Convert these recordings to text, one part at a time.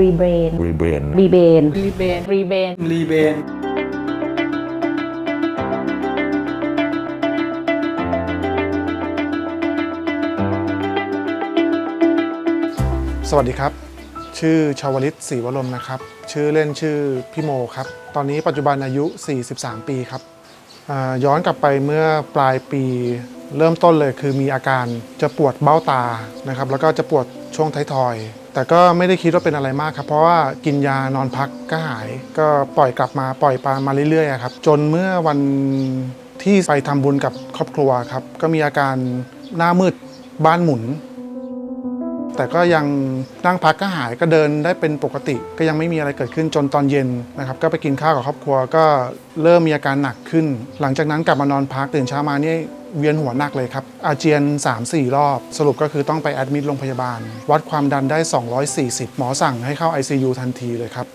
รีเบรนรีเบรนรีเบนรีเบนรีเบนรีเบนสวัสดีครับ ชื่อชาวลิตศรีวรมนะครับ ชื่อเล่นชื่อพี่โมครับ ตอนนี้ปัจจุบันอายุ 43 ปีครับอ่าย้อนกลับไปเมื่อปลายปีเริ่มต้นเลยคือมีอาการจะปวดเบ้าตานะครับ แล้วก็จะปวดช่วงท้ายทอย แต่ก็ไม่ได้คิดว่าเป็นอะไรมากครับ เพราะว่ากินยานอนพักก็หาย ก็ปล่อยกลับมาปล่อยปลามาเรื่อยๆครับ จนเมื่อวันที่ไปทำบุญกับครอบครัวครับ ก็มีอาการหน้ามืดบ้านหมุน แต่ก็ยังนั่งพักก็หายก็เดินได้เป็นปกติ ก็ยังไม่มีอะไรเกิดขึ้นจนตอนเย็นนะครับ ก็ไปกินข้าวกับครอบครัวก็เริ่มมีอาการหนักขึ้น หลังจากนั้นกลับมานอนพักตื่นเช้ามานี่ เวียนหัวหนักเลยครับ อาเจียน 3-4 รอบ สรุปก็คือต้องไปแอดมิดโรงพยาบาล วัดความดันได้ 240 หมอสั่งให้เข้า ICU ทันทีเลยครับ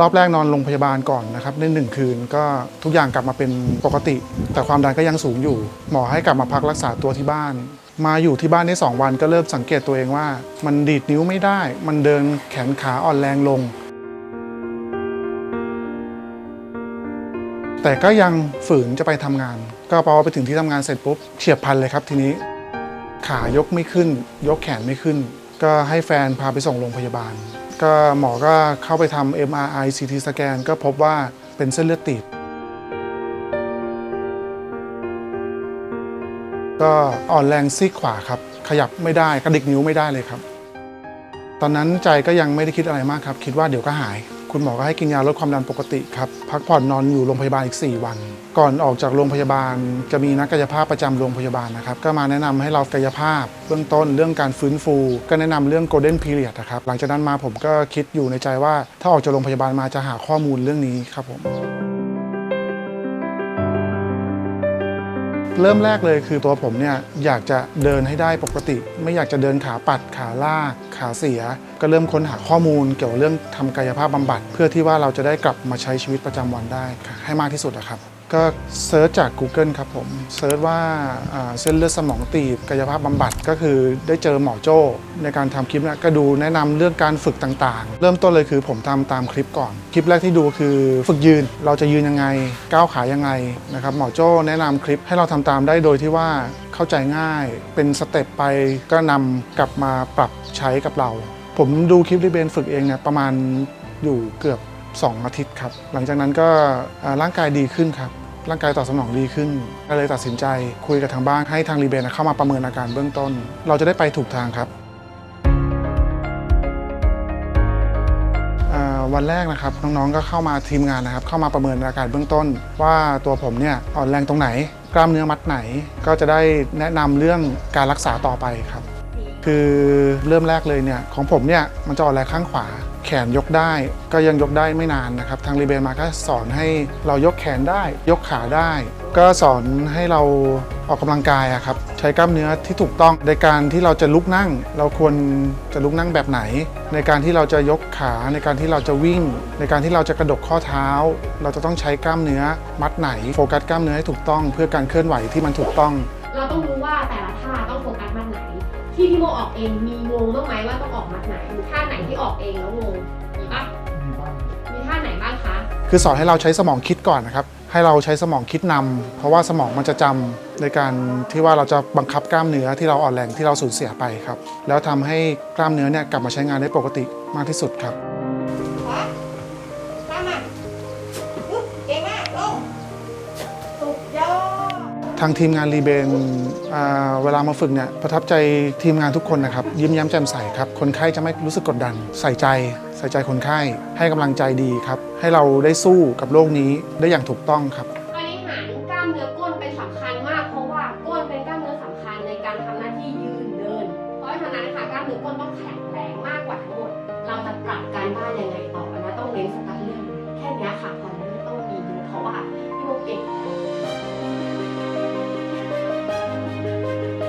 รอบแรกนอนโรงพยาบาลก่อนนะครับในหนึ่งคืนก็ทุกอย่างกลับมาเป็นปกติ แต่ความดันก็ยังสูงอยู่ หมอให้กลับมาพักรักษาตัวที่บ้าน มาอยู่ที่บ้านได้สองวันก็เริ่มสังเกตตัวเองว่า มันดีดนิ้วไม่ได้ มันเดินแขนขาอ่อนแรงลงแต่ก็ยังฝืนจะไปทำงาน ก็พอไปถึงที่ทำงานเสร็จปุ๊บเฉียบพันเลยครับทีนี้ ขายกไม่ขึ้น ยกแขนไม่ขึ้น ก็ให้แฟนพาไปส่งโรงพยาบาล ก็หมอก็เข้าไปทำ MRI CT สแกนก็พบว่าเป็นเส้นเลือดตีบก็อ่อนแรงซีกขวาครับ ขยับไม่ได้กระดิกนิ้วไม่ได้เลยครับ ตอนนั้นใจก็ยังไม่ได้คิดอะไรมากครับ คิดว่าเดี๋ยวก็หาย คุณหมอก็ให้กินยาลดความดันปกติครับพักผ่อนนอนอยู่โรงพยาบาลอีก 4 วัน ก่อนออกจากโรงพยาบาล จะมีนักกายภาพประจำโรงพยาบาลนะครับก็มาแนะนำให้เรากายภาพ เบื้องต้นเรื่องการฟื้นฟู ก็แนะนำเรื่องโกลเด้นพีเรียดนะครับหลังจากนั้นมาผมก็คิดอยู่ในใจว่า ถ้าออกจากโรงพยาบาลมาจะหาข้อมูลเรื่องนี้ครับผม เริ่มแรกเลยคือตัวผมเนี่ยอยากจะเดินให้ได้ปกติ ไม่อยากจะเดินขาปัดขาลากขาเสีย ก็เริ่มค้นหาข้อมูลเกี่ยวกับเรื่องทำกายภาพบำบัด เพื่อที่ว่าเราจะได้กลับมาใช้ชีวิตประจำวันได้ให้มากที่สุดนะครับ ก็เซิร์ชจาก Google ครับผมเซิร์ชว่าเส้นเลือดสมองตีบกายภาพบำบัดก็คือได้เจอหมอโจ้ในการทำคลิปเนะก็ดูแนะนำเรื่องการฝึกต่างๆ เริ่มต้นเลยคือผมทำตามคลิปก่อน คลิปแรกที่ดูคือฝึกยืนเราจะยืนยังไง ก้าวขายังไงนะครับหมอโจ้แนะนำคลิปให้เราทำตามได้โดยที่ว่าเข้าใจง่ายเป็นสเต็ปไปก็นำกลับมาปรับใช้กับเรา ผมดูคลิปรีเบนฝึกเองเนี่ยประมาณอยู่เกือบ 2 อาทิตย์ครับ หลังจากนั้นก็ร่างกายดีขึ้นครับ ร่างกายตอบสนองดีขึ้น ก็เลยตัดสินใจคุยกับทางบ้านให้ทางรีเบนเข้ามาประเมินอาการเบื้องต้น เราจะได้ไปถูกทางครับวันแรกนะครับน้องๆก็เข้ามาทีมงานนะครับ เข้ามาประเมินอาการเบื้องต้น ว่าตัวผมเนี่ยอ่อนแรงตรงไหน กล้ามเนื้อมัดไหน ก็จะได้แนะนำเรื่องการรักษาต่อไปครับ คือเริ่มแรกเลยเนี่ยของผมเนี่ยมันจะอ่อนแรงข้างขวา แขนยกได้ก็ยังยกได้ไม่นานนะครับ ทางรีเบนมาก็สอนให้เรายกแขนได้ ยกขาได้ ก็สอนให้เราออกกำลังกายครับ ใช้กล้ามเนื้อที่ถูกต้องในการที่เราจะลุกนั่ง เราควรจะลุกนั่งแบบไหน ในการที่เราจะยกขาในการที่เราจะวิ่ง ในการที่เราจะกระดกข้อเท้า เราจะต้องใช้กล้ามเนื้อมัดไหน โฟกัสกล้ามเนื้อให้ถูกต้อง เพื่อการเคลื่อนไหวที่มันถูกต้อง เราต้องรู้ว่าแต่ละ ฟกัสมัดไหน ที่พี่โมออกเองมีงงบ้างไหมว่าต้องออกมัดไหนหรือท่าไหนที่ออกเองแล้วงงมีปะมีท่าไหนบ้างคะคือสอนให้เราใช้สมองคิดก่อนนะครับ ให้เราใช้สมองคิดนำเพราะว่าสมองมันจะจำในการที่ว่าเราจะบังคับกล้ามเนื้อที่เราอ่อนแรงที่เราสูญเสียไปครับ แล้วทำให้กล้ามเนื้อเนี่ยกลับมาใช้งานได้ปกติมากที่สุดครับ ทางทีมงานรีเบนเวลามาฝึกเนี่ยประทับใจทีมงานทุกคนนะครับ ยิ้มแย้มแจ่มใสครับ คนไข้จะไม่รู้สึกกดดัน ใส่ใจ ใส่ใจคนไข้ ให้กำลังใจดีครับ ให้เราได้สู้กับโรคนี้ได้อย่างถูกต้องครับบริหารกล้ามเนื้อก้นเป็นสำคัญมากเพราะว่าก้นเป็นกล้ามเนื้อสำคัญในการทำหน้าที่ยืนเดิน เพราะฉะนั้นค่ะกล้ามเนื้อก้นต้องแข็งแรงมากกว่าทั้งหมด เราจะปรับการบ้านยังไงต่อนะต้องเน้นสกัดเรื่องแค่นี้ค่ะตอนนี้ต้องมีเพราะว่า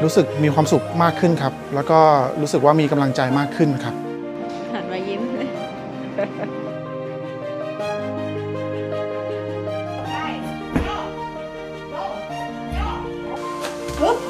รู้สึกมีความสุขมากขึ้นครับ แล้วก็รู้สึกว่ามีกำลังใจมากขึ้นครับ หันมายิ้มเลยไ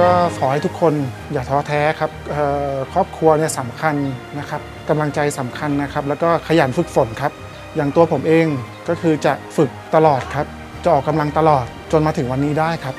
ก็ขอให้ทุกคนอย่าท้อแท้ครับครอบครัวเนี่ยสำคัญนะครับกำลังใจสำคัญนะครับ แล้วก็ขยันฝึกฝนครับ อย่างตัวผมเองก็คือจะฝึกตลอดครับ จะออกกำลังตลอดจนมาถึงวันนี้ได้ครับ